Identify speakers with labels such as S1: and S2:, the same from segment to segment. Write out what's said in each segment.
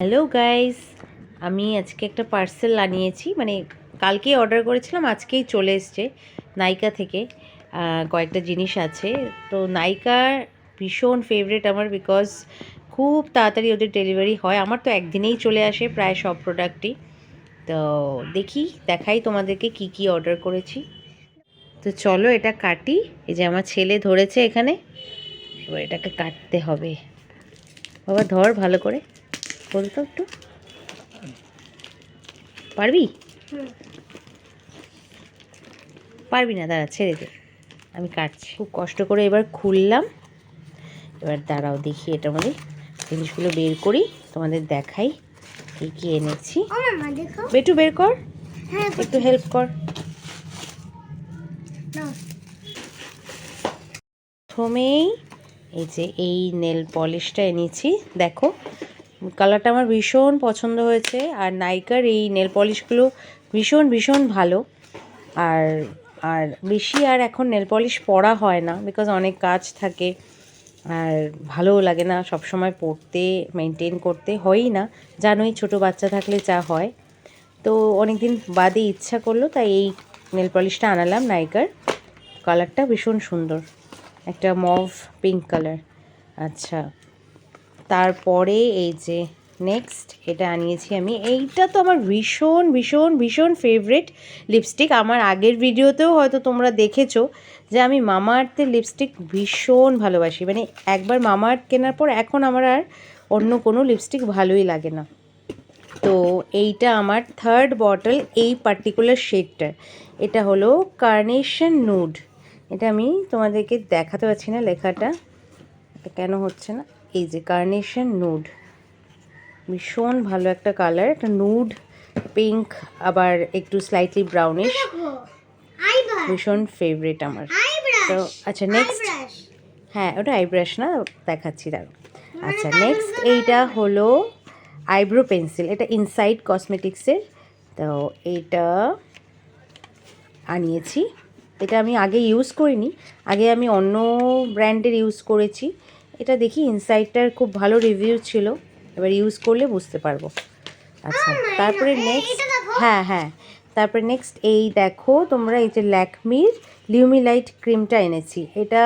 S1: Hello guys আমি আজকে একটা পার্সেল আনিয়েছি। মানে কালকেই অর্ডার করেছিলাম, আজকেই চলে এসছে নাইকা থেকে। কয়েকটা জিনিস আছে। তো নাইকার ভীষণ ফেভারিট আমার বিকজ খুব তাড়াতাড়ি ওদের ডেলিভারি হয়। আমার তো একদিনেই চলে আসে প্রায় সব প্রোডাক্টই তো দেখি, দেখাই তোমাদেরকে কি কি অর্ডার করেছি। তো চলো এটা কাটি। এই যে আমার ছেলে ধরেছে এখানে। এবার এটাকে কাটতে হবে। বাবা ধর ভালো করে। বলতো একটু। পারবি? পারবি না দাঁড়া ছেড়ে দে। আমি কাটছি। খুব কষ্ট করে এবার খুললাম। এবার দাঁড়াও দেখি এটা মধ্যে জিনিসগুলো বের করি তোমাদের দেখাই কি কি এনেছি। বেটু বের কর।
S2: হ্যাঁ
S1: একটু হেল্প কর। প্রথমেই এই যে এই নেল পলিশটা এনেছি দেখো। কালারটা আমার ভীষণ পছন্দ হয়েছে, আর নাইকার এই নেল পলিশগুলো ভীষণ ভীষণ ভালো। আর আর বেশি আর এখন নেল পলিশ পরা হয় না বিকজ অনেক কাজ থাকে, আর ভালোও লাগে না সব সময় পরতে মেনটেন করতে, হয়ই না। জানোই ছোট বাচ্চা থাকলে যা হয়। তো অনেক দিন বাদে ইচ্ছা করল, তাই এই নেল পলিশটা আনালাম নাইকার কালারটা ভীষণ সুন্দর, একটা মভ পিঙ্ক কালার। আচ্ছা। তারপরে এই যে নেক্সট এটা আনিয়েছি আমি। এইটা তো আমার ভীষণ ভীষণ ভীষণ ফেভারিট লিপস্টিক আমার আগের ভিডিওতেও হয়তো তোমরা দেখেছ যে আমি মামা আর্থের লিপস্টিক ভীষণ ভালোবাসি। মানে একবার মামা আর্থ কেনার পর এখন আমার আর অন্য কোনো লিপস্টিক ভালোই লাগে না। তো এইটা আমার থার্ড বটল এই পার্টিকুলার শেডটার এটা হলো কার্নেশন নুড এটা আমি তোমাদেরকে দেখাতে পারছি না লেখাটা। এটা কেন হচ্ছে না? এই যে কার্নেশন নুড ভীষণ ভালো একটা কালার একটা নুড পিঙ্ক আবার একটু স্লাইটলি ব্রাউনিশ ভীষণ ফেভারিট আমার। তো আচ্ছা নেক্সট হ্যাঁ ওটা আইব্রাশ না দেখাচ্ছি দাঁড়ো আচ্ছা নেক্সট এইটা হলো আইব্রো পেন্সিল এটা ইনসাইড কসমেটিক্সের তো এইটা আনিয়েছি। এটা আমি আগে ইউজ করিনি। আগে আমি অন্য ব্র্যান্ডের ইউজ করেছি। এটা দেখি ইনসাইডটার খুব ভালো রিভিউ ছিল। এবার ইউজ করলে বুঝতে পারব। আচ্ছা তারপরে নেক্সট হ্যাঁ হ্যাঁ। তারপরে নেক্সট এই দেখো তোমরা এই যে ল্যাকমির লিউমিলাইট ক্রিমটা এনেছি। এটা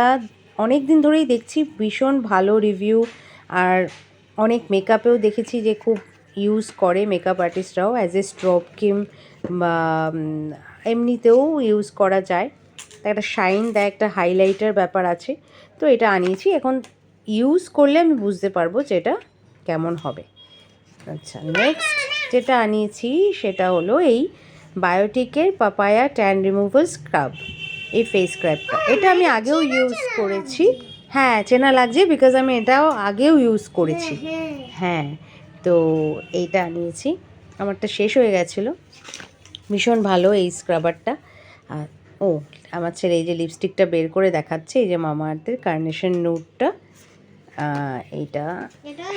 S1: অনেক দিন ধরেই দেখছি ভীষণ ভালো রিভিউ আর অনেক মেকআপেও দেখেছি যে খুব ইউজ করে মেকআপ আর্টিস্টরাও অ্যাজ এ স্ট্রপ ক্রিম বা এমনিতেও ইউজ করা যায়। একটা শাইন দেয়, একটা হাইলাইটার ব্যাপার আছে। তো এটা আনিয়েছি। এখন ইউজ করলে আমি বুঝতে পারব যে এটা কেমন হবে। আচ্ছা নেক্সট যেটা আনিয়েছি সেটা হলো এই বায়োটিকের পাপায়া ট্যান রিমুভাল স্ক্রাব এই ফেস স্ক্রাবটা এটা আমি আগেও ইউজ করেছি। হ্যাঁ চেনা লাগছে বিকজ আমি এটাও আগেও ইউজ করেছি।
S2: হ্যাঁ
S1: তো এইটা আনিয়েছি। আমারটা শেষ হয়ে গেছিল। ভীষণ ভালো এই স্ক্রাবারটা আর ও আমার ছেলে এই যে লিপস্টিকটা বের করে দেখাচ্ছে এই যে মামা আর্থের কার্নেশন নুটটা এইটা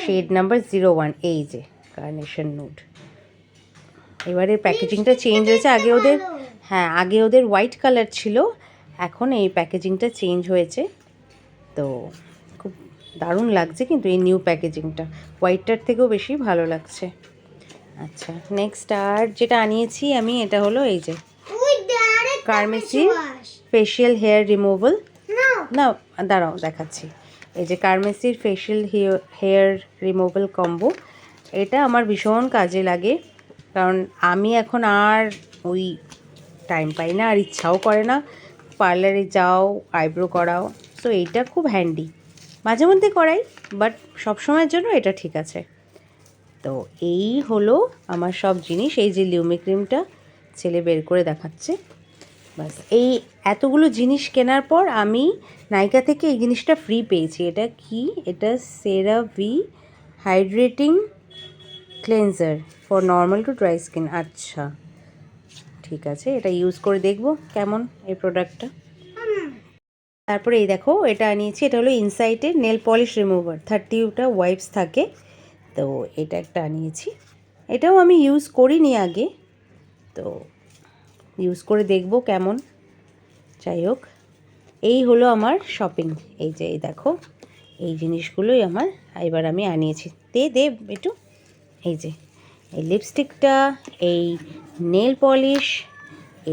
S1: শেড নাম্বার জিরো ওয়ান এই যে কার্নেশন নুড এবারে প্যাকেজিংটা চেঞ্জ হয়েছে আগে ওদের হ্যাঁ আগে ওদের হোয়াইট কালার ছিল এখন এই প্যাকেজিংটা চেঞ্জ হয়েছে। তো খুব দারুণ লাগছে কিন্তু এই নিউ প্যাকেজিংটা হোয়াইটটার থেকেও বেশি ভালো লাগছে। আচ্ছা নেক্সট আর যেটা আনিয়েছি আমি এটা হলো এই যে কার্মেসি ফেশিয়াল হেয়ার রিমুভাল না দাঁড়াও দেখাচ্ছি। এই যে কার্মেসির ফেশিয়াল হেয়ার রিমুভাল কম্বো এটা আমার ভীষণ কাজে লাগে। কারণ আমি এখন আর ওই টাইম পাই না আর ইচ্ছাও করে না। পার্লারে যাও আইব্রো করাও তো এইটা খুব হ্যান্ডি মাঝে মধ্যে করাই বাট সবসময়ের জন্য এটা ঠিক আছে। তো এই হলো আমার সব জিনিস এই যে লিউমি ক্রিমটা ছেলে বের করে দেখাচ্ছে। বাস, এই এতগুলো জিনিস কেনার পর আমি নাইকা থেকে এই জিনিসটা ফ্রি পেয়েছি। এটা কি? এটা CeraVe hydrating cleanser for normal to dry skin আচ্ছা ঠিক আছে, এটা ইউজ করে দেখব কেমন এই প্রোডাক্টটা তারপরে এই দেখো, এটা আনিয়েছি এটা হলো ইনসাইটের নেল পলিশ রিমুভার থার্টিটা ওয়াইপস থাকে, তো এটা একটা আনিয়েছি এটাও আমি ইউজ করিনি আগে, তো ইউজ করে দেখব কেমন। যাই হোক এই হলো আমার শপিং এই যে, এই দেখো, এই জিনিসগুলোই আমার। এবার আমি আনিয়েছি। দে দে একটু। এই যে, এই লিপস্টিকটা এই নেল পলিশ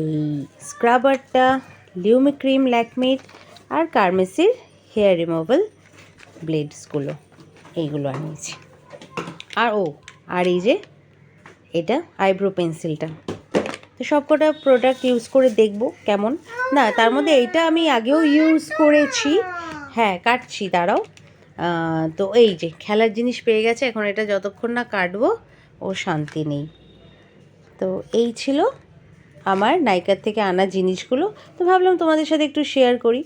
S1: এই স্ক্রাবারটা লিউমি ক্রিম ল্যাকমির আর কার্মেসির হেয়ার রিমুভাল ব্লেডসগুলো এইগুলো আনিয়েছি। আর ও, আর এই যে, এটা আইব্রো পেন্সিলটা তো সব কটা প্রোডাক্ট ইউজ করে দেখব কেমন। না, তার মধ্যে এইটা আমি আগেও ইউজ করেছি। হ্যাঁ কাটছি, দাঁড়াও। তো এই যে খেলার জিনিস পেয়ে গেছে, এখন এটা যতক্ষণ না কাটবো, ও শান্তি নেই। তো এই ছিল আমার নাইকার থেকে আনা জিনিসগুলো। তো ভাবলাম তোমাদের সাথে একটু শেয়ার করি।